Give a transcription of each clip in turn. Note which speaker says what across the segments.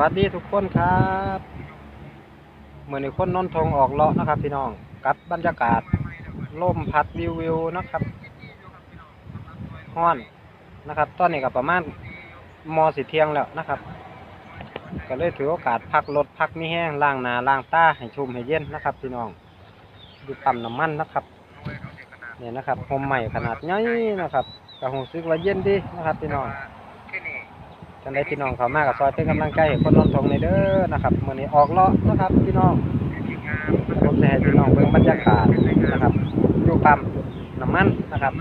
Speaker 1: วัสดีทุกคนครับเหมือนี้คนนนทงออกเลาะนะครับ พี่น้องกับบรรยากาศลมพัดวิววิวนะครับห้อนนะครับ ตอนนี้ก็ประมาณมอสิเที่ยงแล้วนะครับ ก็เลยถือโอกาสพักรถพักมีแห้งล้างนาล้างตาให้ชุ่มให้เย็นนะครับ พี่น้องอยู่ปั๊มน้ำมันนะครับเนี่ยนะครับโฮมใหม่ขนาดใหญ่นะครับก็คงซึกว่าเย็นดีนะครับ พี่น้อง จังได้พี่น้องเขามากกับซอยเป็นกำลังใจให้คนนนทงในเด้อนะครับมื่อนี้ออกเลาะนะครับ พี่น้องผมจะให้พี่น้องเบิ่งบรรยากาศนะครับอยู่ปั๊มน้ำมันนะครับ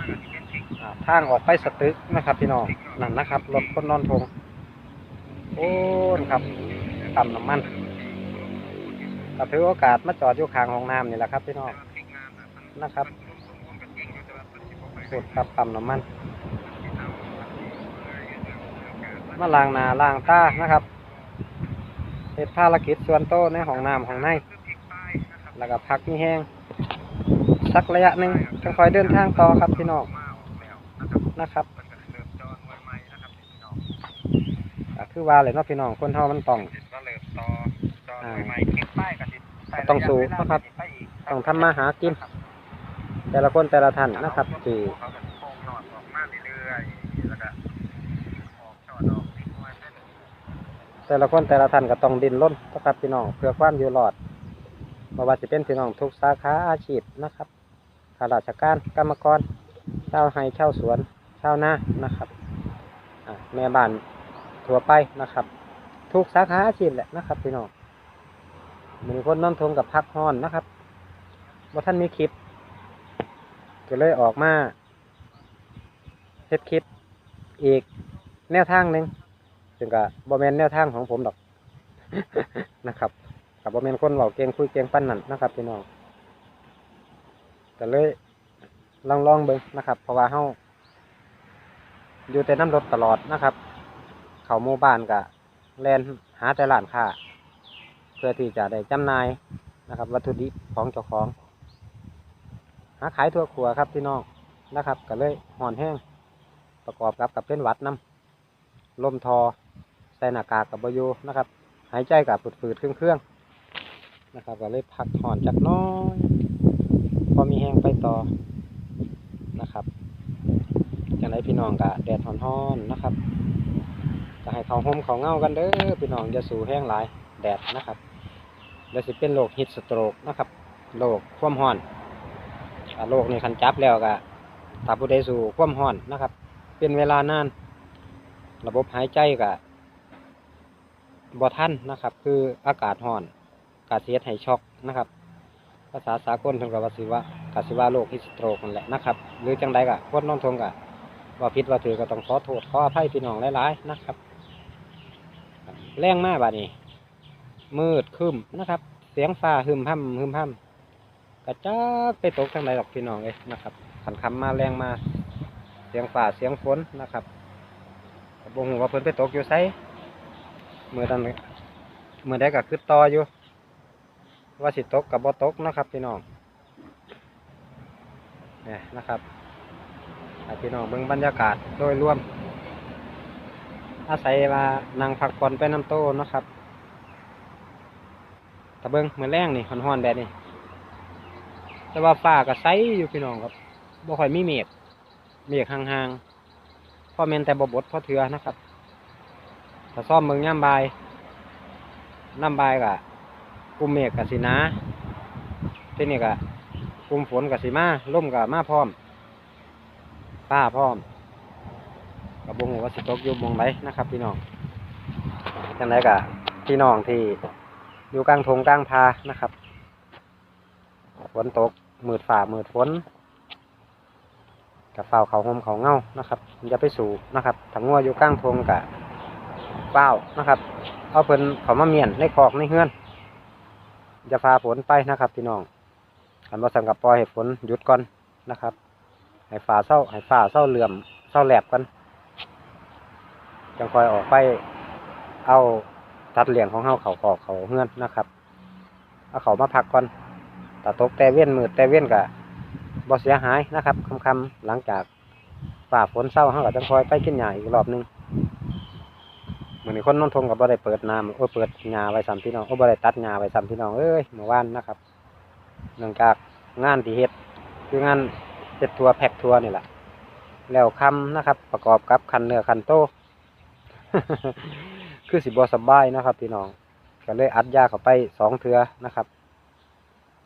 Speaker 1: ทางออกไปสตึกนะครับ พี่น้องนั่นนะครับรถคนนนทงโอ้นครับปั๊มน้ำมันก็ถือโอกาสมาจอดอยู่ข้างห้องน้ำนี่แหละครับ พี่น้องนะครับสุดครับปั๊มน้ำมัน มาล้างหน้าล้างตานะครับเฮ็ดภารกิจส่วนโตวในห้องน้ำห้องในแล้วก็พักมีแห้งสักระยะหนึ่งจะคอยเดินทางต่อครับพี่น้องนะครับก็คือว่าเลยเนาะพี่น้องคนเฮามันต้องต้องสูนะครับต้องทำมาหากิน แต่ละคนแต่ละท่านนะครับที่ แต่ละคนแต่ละท่านก็ต้องดิ้นรนนะครับพี่น้องเพื่อความอยู่รอดบ่ว่าจะเป็นพี่น้องทุกสาขาอาชีพนะครับข้าราชการกรรมกรชาวไร่ชาวสวนชาวนานะครับแม่บ้านทั่วไปนะครับ ทุกสาขาอาชีพแหละนะครับพี่น้องมีคนน้อมทงกับพักฮ้อนนะครับว่าท่านมีคลิปก็เลยออกมาเฮ็ดคลิปอีกแนวทางหนึ่ง ซึ่งก็บ่แมนแนวทางของผมดอก นะครับกับบ่แมนคนเว้าเก่งคุยเก่งปั้นนั่นนะครับพี่น้องก็เลยลองลองเบิ่งนะครับ เพราะว่าเฮาอยู่แต่น้ำรถตลอดนะครับ เขาหมู่บ้านก็แลนหาแต่ร้านค้าเพื่อที่จะได้จำหน่ายนะครับ วัตถุดิบของเจ้าของ หาขายทั่วครัวครับพี่น้องนะครับ ก็เลยห่อนแห้งประกอบกับกับเป็นหวัดน้ำลมทอ ส่หน้ากากกับบอยูนะครับ หายใจกับฝืดๆเครื่องๆนะครับก็เลยพักถอนจักน้อย พอมีแห้งไปต่อนะครับจังไรพี่น้องกะแดดฮ้อนๆนะครับก็ให้เขาห่มเขาเงากันเด้อพี่น้องอย่าสู่แห้งหลายแดดนะครับเดี๋ยวสิเป็นโรคฮิตสโตรกนะครับโรคความร้อนโรคนี้คันจับแล้วก็ถ้าผู้ใดสู่ความร้อนนะครับ เป็นเวลานาน ระบบหายใจกั บ่ทันนะครับ คืออากาศร้อนกาเสียดให้ช็อกนะครับ ภาษาสากลเพิ่นก็ว่าสิว่ากาสิว่าโรคฮิสโตรกนั่นแหละนะครับ หรือจังใดก็คนน้องทงก็ว่าผิดว่าถือก็ต้องขอโทษขออภัยพี่น้องหลายๆนะครับ แรงมากบานี้ มืดคึมนะครับ เสียงฟ้าหึมพำหึมพำกระจักไปตกทางใดหรอกพี่น้องเลยนะครับขันคำมาแรงมาเสียงฟ้าเสียงฝนนะครับบ่ฮู้ว่าเพิ่นไปตกอยู่ไสเมือนั้นมือใดก็คือต่ออยู่ ว่าสิตกกับบ่ตกนะครับพี่น้องเนี่ยนะครับพี่น้องเบิ่งบรรยากาศโดยรวม อาศัยว่านั่งพักผ่อนไปน้ำโตนะครับถ้าเบิ่งมื้อแรงนี่ฮ้อนๆแบบนี้ แต่ว่าฟ้าก็ใสอยู่พี่น้องครับบ่ค่อยมีเมฆเมฆห่างๆพ่อแม่นแต่บบดพ่อเถือนะครับ ถ้าซ่อมเมืองย่ำบายน้ำบายกะกลุ่มเมฆกะสิหนาที่นี่กะกลุ่มฝนกะสิมาล่มกะมาพร้อมป้าพร้อมกับบงว่าสิตกอยู่หมองไรนะครับ พี่น้องจังไรกะพี่น้องที่อยู่กลางทงกลางพานะครับฝนตกมืดฝ่ามืดฝนกับเฝ้าเขาหมเขาเงานะครับอย่าไปสู่นะครับถังงัวอยู่กลางทงกับ เฝ้านะครับ เอาเพิ่นเขามาเมียนในคอกในเฮือนอย่าพาฝนไปนะครับพี่น้องอันว่าสังกับปล่อยให้ฝนหยุดก่อนนะครับให้ฝ่าเศร้าให้ฝ่าเศร้าเหลื่อมเศร้าแหลบกันจังคอยออกไปเอาตัดเหลี่ยงของเฮาเขาคอกเขาเฮือนนะครับเอาเขามาพักก่อนแต่ตกแต่เว้นมืดแต่เว้นกะบ่เสียหายนะครับคำคำหลังจากฝ่าฝนเศร้าเขาก็จะคอยไปกินหญ้าอีกรอบหนึง มือนี้คนนนทงก็บ่ได้เปิดน้ำโอ้เปิดหญ้าไว้ซ้ำพี่น้องโอ้บ่ได้ตัดหญ้าไว้ซ้ำพี่น้องเอ้ยเมื่อวานนะครับเนื่องจากงานที่เฮ็ดคืองานเฮ็ดทัวร์แพ็คทัวร์นี่แหละแล้วคำนะครับ ประกอบกับคันเนื้อคันโต คือสิบสบายนะครับ พี่น้องก็เลยอัดยาเข้าไปสองเทือนะครับ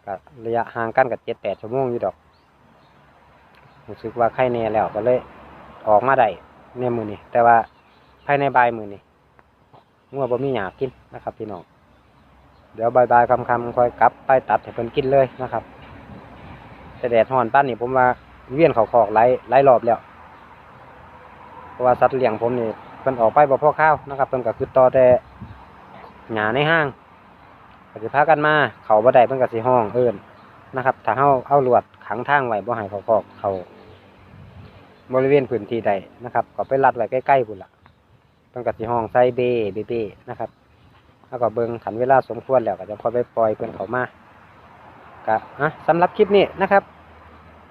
Speaker 1: ก็ระยะห่างกันกับเจ็ดแปดชั่วโมงอยู่ดอกรู้สึกว่าไข้แน่แล้วก็เลยออกมาได้ในมือนี้แต่ว่าภายในบายมือนี้ งัวบ่มีหยากินนะครับพี่น้องเดี๋ยวบายบายคำคำคอยกลับไปตัดให้เพิ่นกินเลยนะครับแต่แดดฮ้อนป้านนี่ผมว่าเวียนเขาคอกหลายหลายรอบแล้วเพราะว่าสัตว์เลี้ยงผมนี่เพิ่นออกไปบ่พ่อข้าวนะครับเพิ่นก็คือต่อแต่หญ้าในห้างก็สิพากันมา เขาบ่ได้เพิ่นก็สิห้องเอิ้นนะครับ ถ้าเฮาเอาลวดขังทางไว้บ่ให้เขาคอกเขาบริเวณพื้นที่ใดนะครับ ก็ไปรัดไว้ใกล้ๆพุ่นล่ะ พิ่นก็สิห้องใส่เบเบเบนะครับแล้วก็เบิ่งขันเวลาสมควรแล้วก็จะพอไปปล่อยเพิ่นเขามากะอะสำหรับคลิปนี้นะครับ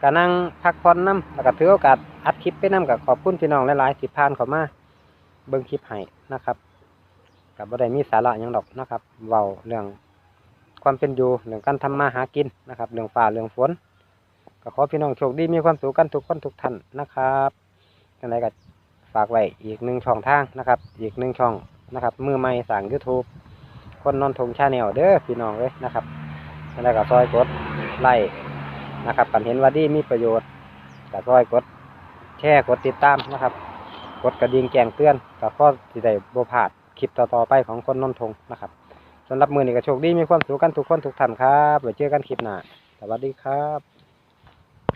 Speaker 1: ก็นั่งพักผ่อนน้ำแล้วก็ถือโอกาสอัดคลิปไปน้ำกับขอบคุณพี่น้องหลายๆที่ผ่านเขามาเบิ่งคลิปให้นะครับกับบ่ได้มีสาระยังดอกนะครับเว้าเรื่องความเป็นอยู่เรื่องการทำมาหากินนะครับ เรื่องฟ้าเรื่องฝนก็ขอพี่น้องโชคดีมีความสุขกันทุกคนทุกท่านนะครับยังไงก็ ฝากไว้อีกหนึ่งช่องทางนะครับ อีกหนึ่งช่องนะครับ มือใหม่สั่ง YouTube คนนอนทงชาแนลเด้อพี่น้องเลยนะครับแล้วก็ซอยกดไลค์นะครับกันเห็นว่าดีมีประโยชน์ก็ซอยกดแชร์กดติดตามนะครับ กดกระดิ่งแจ้งเตือนก็ข้อสิได้บ่พลาดคลิปต่อๆไปของคนนอนทงนะครับสำหรับมือนี้ก็โชคดีมีความสุขกันทุกคนทุกท่านครับไว้เจอกันคลิปหน้าสวัสดีครับ